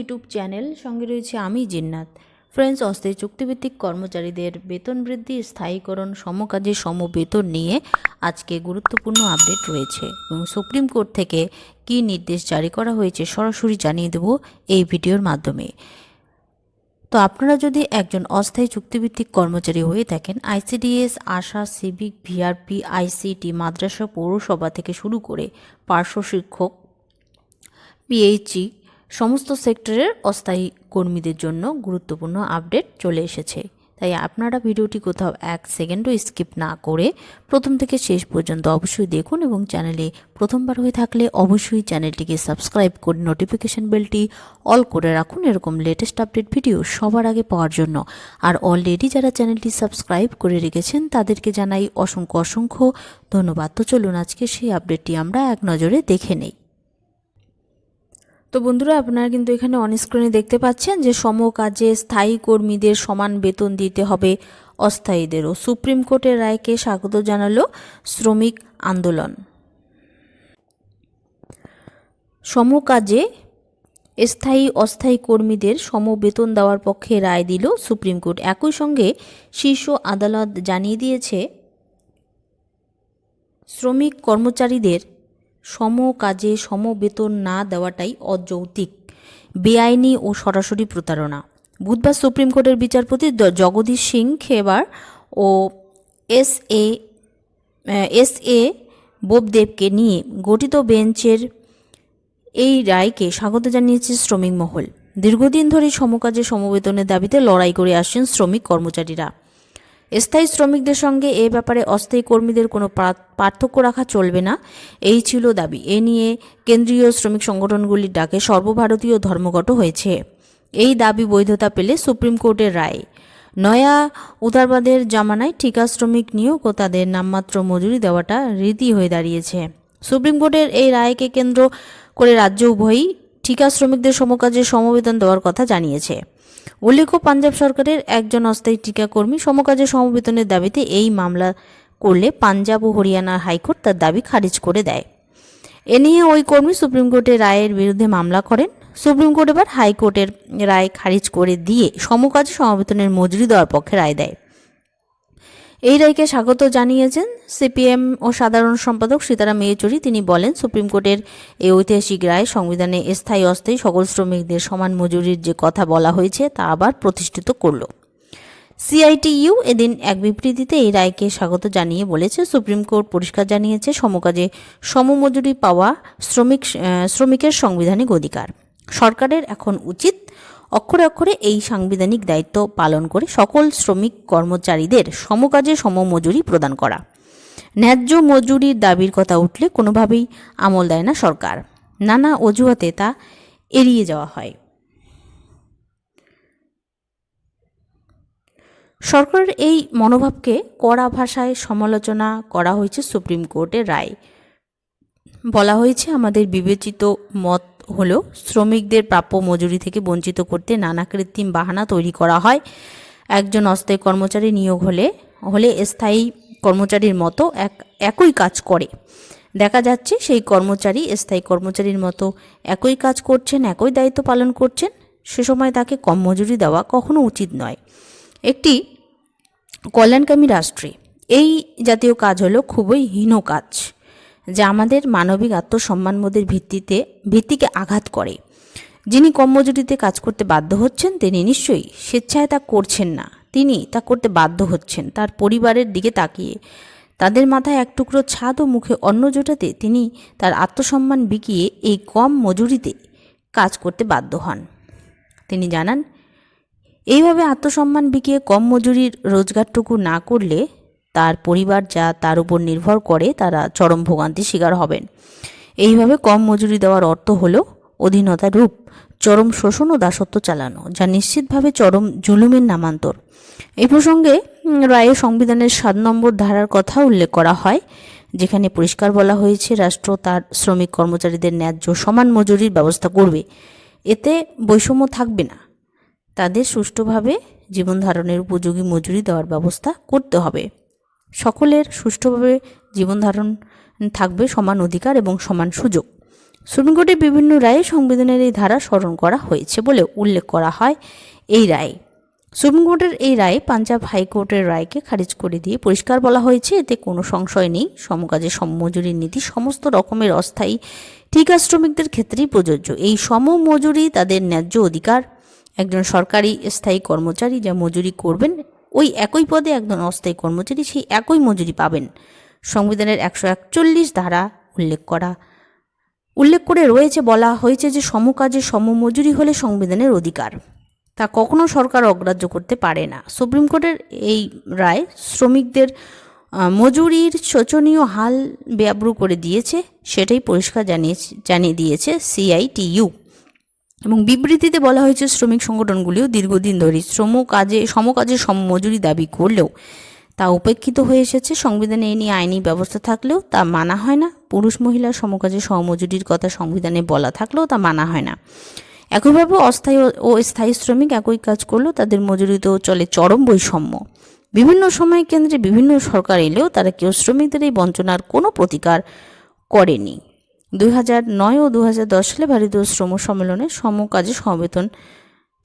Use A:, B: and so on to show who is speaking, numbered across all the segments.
A: YouTube channel, সঙ্গে রয়েছে আমি জিন্নাত। ফ্রেন্ডস অস্থায়ী চুক্তিভিত্তিক কর্মচারীদের বেতন বৃদ্ধি, স্থায়ীকরণ, সমকাজে সম বেতন নিয়ে আজকে গুরুত্বপূর্ণ আপডেট রয়েছে। এবং সুপ্রিম কোর্ট থেকে কী নির্দেশ জারি করা হয়েছে সরাসরি জানিয়ে দেব এই ভিডিওর মাধ্যমে। তো আপনারা যদি একজন অস্থায়ী চুক্তিভিত্তিক কর্মচারী হয়ে থাকেন, ICDS, ASHA, civic, VRP, ICT, মাদ্রাসা, পৌরসভা থেকে শুরু করে পার্শ্ব শিক্ষক পিএইচই সমস্ত সেক্টরের অস্থায়ী কর্মীদের জন্য গুরুত্বপূর্ণ আপডেট চলে এসেছে। তাই আপনারা ভিডিওটি কোথাও এক সেকেন্ডও স্কিপ না করে প্রথম থেকে শেষ পর্যন্ত অবশ্যই দেখুন এবং চ্যানেলে প্রথমবার হয়ে থাকলে অবশ্যই চ্যানেলটিকে সাবস্ক্রাইব করে নোটিফিকেশান বেলটি অল করে রাখুন এরকম লেটেস্ট আপডেট ভিডিও সবার আগে পাওয়ার জন্য। আর অলরেডি যারা চ্যানেলটি সাবস্ক্রাইব করে রেখেছেন তাদেরকে জানাই অসংখ্য অসংখ্য ধন্যবাদ। তো চলুন আজকে সেই আপডেটটি আমরা এক নজরে দেখে নেই। তো বন্ধুরা, আপনারা কিন্তু এখানে অন স্ক্রিনে দেখতে পাচ্ছেন যে সম কাজে স্থায়ী কর্মীদের সমান বেতন দিতে হবে অস্থায়ীদেরও। সুপ্রিম কোর্টের রায়কে স্বাগত জানালো শ্রমিক আন্দোলন। সম কাজে স্থায়ী, অস্থায়ী কর্মীদের সম বেতন দেওয়ার পক্ষে রায় দিল সুপ্রিম কোর্ট। একই সঙ্গে শীর্ষ আদালত জানিয়ে দিয়েছে, শ্রমিক কর্মচারীদের সম কাজে সম বেতন না দেওয়াটাই অযৌক্তিক। বেআইনি ও সরাসরি প্রতারণা। বুধবার সুপ্রিম কোর্টের বিচারপতি জগদীশ সিং খেবার ও এস এ এস এ বোবদেবকে নিয়ে গঠিত বেঞ্চের এই রায়কে স্বাগত জানিয়েছে শ্রমিক মহল। দীর্ঘদিন ধরে সমকাজে সমবেতনের দাবিতে লড়াই করে আসছেন শ্রমিক কর্মচারীরা। স্থায়ী শ্রমিকদের সঙ্গে এ ব্যাপারে অস্থায়ী কর্মীদের কোনো পার্থক্য রাখা চলবে না। এই ছিল দাবি। এ নিয়ে কেন্দ্রীয় শ্রমিক সংগঠনগুলির ডাকে সর্বভারতীয় ধর্মঘট হয়েছে। এই দাবি বৈধতা পেলে সুপ্রিম কোর্টের রায়। নয়া উদারবাদের জামানায় ঠিকা শ্রমিক নিয়োগ ও তাদের নামমাত্র মজুরি দেওয়াটা রীতি হয়ে দাঁড়িয়েছে। সুপ্রিম কোর্টের এই রায়কে কেন্দ্র করে রাজ্য উভয়ই ঠিকা শ্রমিকদের সমকাজে সমবেদন দেওয়ার কথা জানিয়েছে। উল্লেখ্য, পাঞ্জাব সরকারের একজন অস্থায়ী টিকাকর্মী সমকাজে সমবেতনের দাবিতে এই মামলা করলে পাঞ্জাব ও হরিয়ানার হাইকোর্ট তার দাবি খারিজ করে দেয়। এ নিয়ে ওই কর্মী সুপ্রিম কোর্টের রায়ের বিরুদ্ধে মামলা করেন। সুপ্রিম কোর্ট এবার হাইকোর্টের রায় খারিজ করে দিয়ে সমকাজে সমবেতনের মজুরি দেওয়ার পক্ষে রায় দেয়। এই রায়কে স্বাগত জানিয়েছেন সিপিএম ও সাধারণ সম্পাদক সীতারাম ইয়েচুরি। তিনি বলেন, সুপ্রিম কোর্টের এই ঐতিহাসিক রায় সংবিধানে স্থায়ী অস্থায়ী সকল শ্রমিকদের সমান মজুরির যে কথা বলা হয়েছে, তা আবার প্রতিষ্ঠিত করল। সিআইটিইউ এদিন এক বিবৃতিতে এই রায়কে স্বাগত জানিয়ে বলেছে, সুপ্রিম কোর্ট পরিষ্কার জানিয়েছে সমকাজে সমমজুরি পাওয়া শ্রমিক শ্রমিকের সাংবিধানিক অধিকার। সরকারের এখন উচিত অক্ষরে অক্ষরে এই সাংবিধানিক দায়িত্ব পালন করে সকল শ্রমিক কর্মচারীদের সমকাজে সমমজুরি প্রদান করা। ন্যায্য মজুরির দাবির কথা উঠলে কোনোভাবেই আমল দেয় না সরকার। নানা অজুহাতে তা এড়িয়ে যাওয়া হয়। সরকারের এই মনোভাবকে কড়া ভাষায় সমালোচনা করা হয়েছে সুপ্রিম কোর্টের রায়। বলা হয়েছে, আমাদের বিবেচিত মত হলো শ্রমিকদের প্রাপ্য মজুরি থেকে বঞ্চিত করতে নানা কৃত্রিম বাহানা তৈরি করা হয়। একজন অস্থায়ী কর্মচারী নিয়োগ হলে হলে স্থায়ী কর্মচারীর মতো এক, একই কাজ করে। দেখা যাচ্ছে সেই কর্মচারী স্থায়ী কর্মচারীর মতো একই কাজ করছেন, একই দায়িত্ব পালন করছেন। সে সময় তাকে কম মজুরি দেওয়া কখনো উচিত নয়। একটি কল্যাণকামী রাষ্ট্রে এই জাতীয় কাজ হলো খুবই হীন কাজ। যা আমাদের মানবিক আত্মসম্মানবোধের ভিত্তিতে, ভিত্তিকে আঘাত করে। যিনি কম মজুরিতে কাজ করতে বাধ্য হচ্ছেন, তিনি নিশ্চয়ই স্বেচ্ছায় তা করছেন না। তিনি তা করতে বাধ্য হচ্ছেন, তার পরিবারের দিকে তাকিয়ে। তাদের মাথায় এক টুকরো ছাদ ও মুখে অন্ন জোটাতে তিনি তার আত্মসম্মান বিকিয়ে এই কম মজুরিতে কাজ করতে বাধ্য হন। তিনি জানান, এইভাবে আত্মসম্মান বিকিয়ে কম মজুরির রোজগারটুকু না করলে তার পরিবার যা তার উপর নির্ভর করে তারা চরম ভোগান্তির শিকার হবেন। এইভাবে কম মজুরি দেওয়ার অর্থ হল অধীনতা রূপ, চরম শোষণ ও দাসত্ব চালানো, যা নিশ্চিতভাবে চরম জুলুমের নামান্তর। এই প্রসঙ্গে রায়ে সংবিধানের সাত নম্বর ধারার কথা উল্লেখ করা হয়, যেখানে পরিষ্কার বলা হয়েছে রাষ্ট্র তার শ্রমিক কর্মচারীদের ন্যায্য সমান মজুরির ব্যবস্থা করবে। এতে বৈষম্য থাকবে না। তাদের সুষ্ঠুভাবে জীবন ধারণের উপযোগী মজুরি দেওয়ার ব্যবস্থা করতে হবে। সকলের সুষ্ঠুভাবে জীবন ধারণ থাকবে সমান অধিকার এবং সমান সুযোগ। সুপ্রিম কোর্টের বিভিন্ন রায়ে সংবিধানের এই ধারা স্মরণ করা হয়েছে বলে উল্লেখ করা হয় এই রায়ে। সুপ্রিম কোর্টের এই রায়ে পাঞ্জাব হাইকোর্টের রায়কে খারিজ করে দিয়ে পরিষ্কার বলা হয়েছে, এতে কোনো সংশয় নেই। সমকাজে সমমজুরির নীতি সমস্ত রকমের অস্থায়ী ঠিকা শ্রমিকদের ক্ষেত্রেই প্রযোজ্য। এই সমমজুরি তাদের ন্যায্য অধিকার। একজন সরকারি স্থায়ী কর্মচারী যা মজুরি করবেন ওই একই পদে একজন অস্থায়ী কর্মচারী সেই একই মজুরি পাবেন। সংবিধানের একশো একচল্লিশ ধারা উল্লেখ করা। উল্লেখ করে রয়েছে, বলা হয়েছে যে সমকাজে সমমজুরি হলে সংবিধানের অধিকার। তা কখনো সরকার অগ্রাহ্য করতে পারে না। সুপ্রিম কোর্টের এই রায় শ্রমিকদের মজুরির শোচনীয় হাল বেআব্রু করে দিয়েছে, সেটাই পরিষ্কার জানিয়েছে জানিয়ে দিয়েছে সিআইটিইউ। এবং বিবৃতিতে বলা হয়েছে শ্রমিক সংগঠনগুলিও দীর্ঘদিন ধরে শ্রম কাজে সমকাজে সমমজুরি দাবি করলেও তা উপেক্ষিত হয়ে এসেছে। সংবিধানে এ নিয়ে আইনি ব্যবস্থা থাকলেও তা মানা হয় না। পুরুষ মহিলা সমকাজে সমমজুরির কথা সংবিধানে বলা থাকলেও তা মানা হয় না। একইভাবে অস্থায়ী ও- স্থায়ী শ্রমিক একই কাজ করলেও তাদের মজুরিতেও চলে চরম বৈষম্য। বিভিন্ন সময় কেন্দ্রে বিভিন্ন সরকার এলেও তারা কেউ শ্রমিকদের এই বঞ্চনার কোনো প্রতিকার করেনি। দুই হাজার নয় ও দু হাজার দশ সালে ভারতীয় শ্রম সম্মেলনে সমকাজে সমবেতন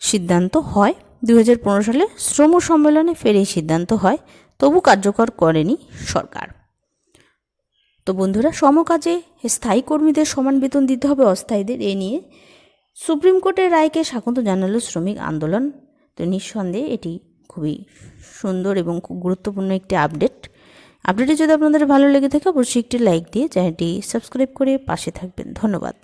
A: সিদ্ধান্ত হয়। দুই হাজার পনেরো সালে শ্রম সম্মেলনে ফের এই সিদ্ধান্ত হয়, তবু কার্যকর করেনি সরকার। তো বন্ধুরা, সমকাজে স্থায়ী কর্মীদের সমান বেতন দিতে হবে অস্থায়ীদের, এ নিয়ে সুপ্রিম কোর্টের রায়কে স্বাগত জানালো শ্রমিক আন্দোলন। তো নিঃসন্দেহে এটি খুবই সুন্দর এবং খুব গুরুত্বপূর্ণ একটি আপডেট। আপডেটে যদি আপনাদের ভালো লেগে থাকে, অবশ্যই একটি লাইক দিয়ে চ্যানেলটি সাবস্ক্রাইব করে পাশে থাকবেন। ধন্যবাদ।